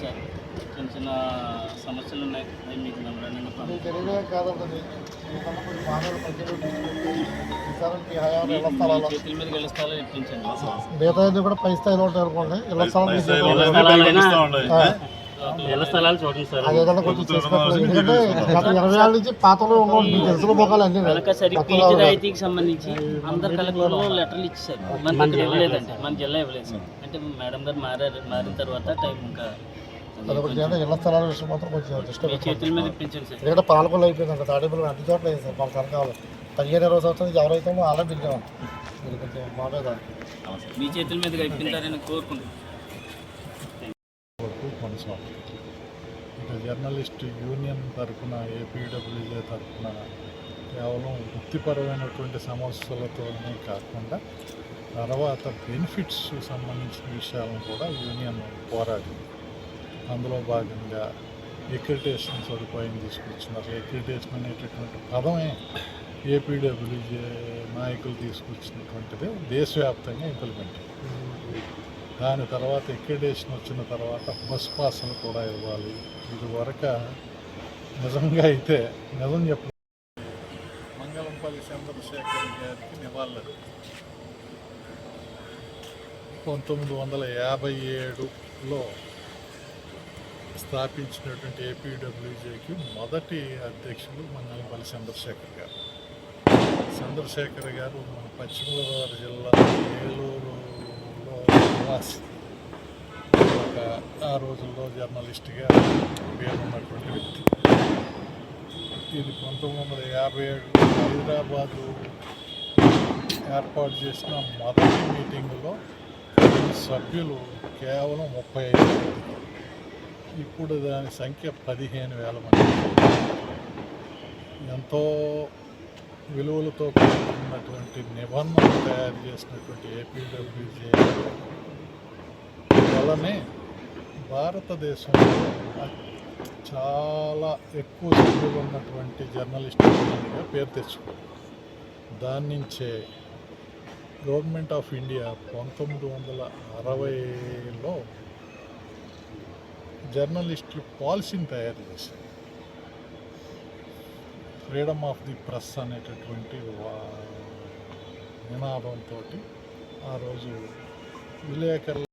Sir చిన్న చిన్న సమస్యలు ఉన్నాయి. అవి మీకు మెమరాండంగా మీకు తెలియదే కాదండి మీకన్నా కొంచెం మానవులు మధ్యలో ఈసారి మీ హయాంలో ఇళ్ళ స్థలాలు? చేతుల ఇప్పించండి. మిగతా కూడా పై స్థాయిలో ఉంటాయి అనుకోండి. ఇళ్ళ స్థలం మీ చేతిలో ఇళ్ళ స్థలాలు చూడండి సార్ అదేదన్నా కొంచెం చేసుకోవాలి ఎందుకంటే గత ఇరవై ఏళ్ళ నుంచి పాతలో ఉన్న మీకు తెలిసిన మొక్కలు అన్ని కనకసరి పీజీ రాయితీకి సంబంధించి అందరు కలెక్టర్లు లెటర్లు ఇచ్చారు మన దగ్గర ఇవ్వలేదండి మన జిల్లా ఇవ్వలేదు సార్. అంటే మేడం గారు మారారు మారిన తర్వాత టైం ఇంకా ఇళ్ళ స్థలాల విషయం మాత్రం కొంచెం దృష్టి మీ పెట్టండి చేతుల మీద సార్. ఎందుకంటే పాలకొల్లు అయిపోయిందండి తాడేపల్లి అన్ని చోట్ల సార్. మాకు సరకాలు పదిహేను ఇరవై సంవత్సరాలు ఎవరైతే అలా పిలిచాము మీరు కొంచెం మా మీద మీ చేతుల మీదుగా ఇప్పించారని కోరుకుంటున్నాను వరకు కొనసాగుతుంది. ఇక జర్నలిస్ట్ యూనియన్ తరఫున ఏపీడబ్ల్యూజే తరఫున కేవలం వృత్తిపరమైనటువంటి సమస్యలతోనే కాకుండా తర్వాత బెనిఫిట్స్ సంబంధించిన విషయాలను కూడా యూనియన్ పోరాడింది. అందులో భాగంగా ఎక్రిటేషన్ సదుపాయం తీసుకొచ్చినారు. ఎక్రిటేషన్ అనేటటువంటి పదమే ఏపీడబ్ల్యూజే నాయకులు తీసుకొచ్చినటువంటిది దేశవ్యాప్తంగా ఇంప్లిమెంట్ దాని తర్వాత ఎక్రిడేషన్ వచ్చిన తర్వాత బస్ పాసులు కూడా ఇవ్వాలి. ఇదివరక నిజంగా అయితే నిజం చెప్ప. మంగళంపల్లి చంద్రశేఖర్ గారికి నివాళులు పంతొమ్మిది వందల యాభై ఏడులో స్థాపించినటువంటి ఏపీడబ్ల్యూజేకి మొదటి అధ్యక్షులు మంగళంపల్లి చంద్రశేఖర్ గారు. చంద్రశేఖర్ గారు మన పశ్చిమ గోదావరి జిల్లా ఏలూరు నివాసి ఒక ఆ రోజుల్లో జర్నలిస్ట్గా పేరున్నటువంటి వ్యక్తి. ఇది పంతొమ్మిది వందల యాభై ఏడు హైదరాబాదు ఏర్పాటు చేసిన మొదటి మీటింగులో సభ్యులు కేవలం ముప్పై ఐదు మంది. ఇప్పుడు దాని సంఖ్య పదిహేను వేల మంది. ఎంతో విలువలతో కూడుకున్నటువంటి నిబంధనలు తయారు చేసినటువంటి ఏపీడబ్ల్యూజే వలనే భారతదేశంలో చాలా ఎక్కువ చదువు ఉన్నటువంటి జర్నలిస్ట్ పేరు తెచ్చుకుంది దాని నుంచే గవర్నమెంట్ ఆఫ్ ఇండియా పంతొమ్మిది వందల అరవైలో జర్నలిస్టులు పాలసీని తయారు చేశారు ఫ్రీడమ్ ఆఫ్ ది ప్రెస్ అనేటటువంటి వా- నినాదంతో ఆ రోజు విలేకరుల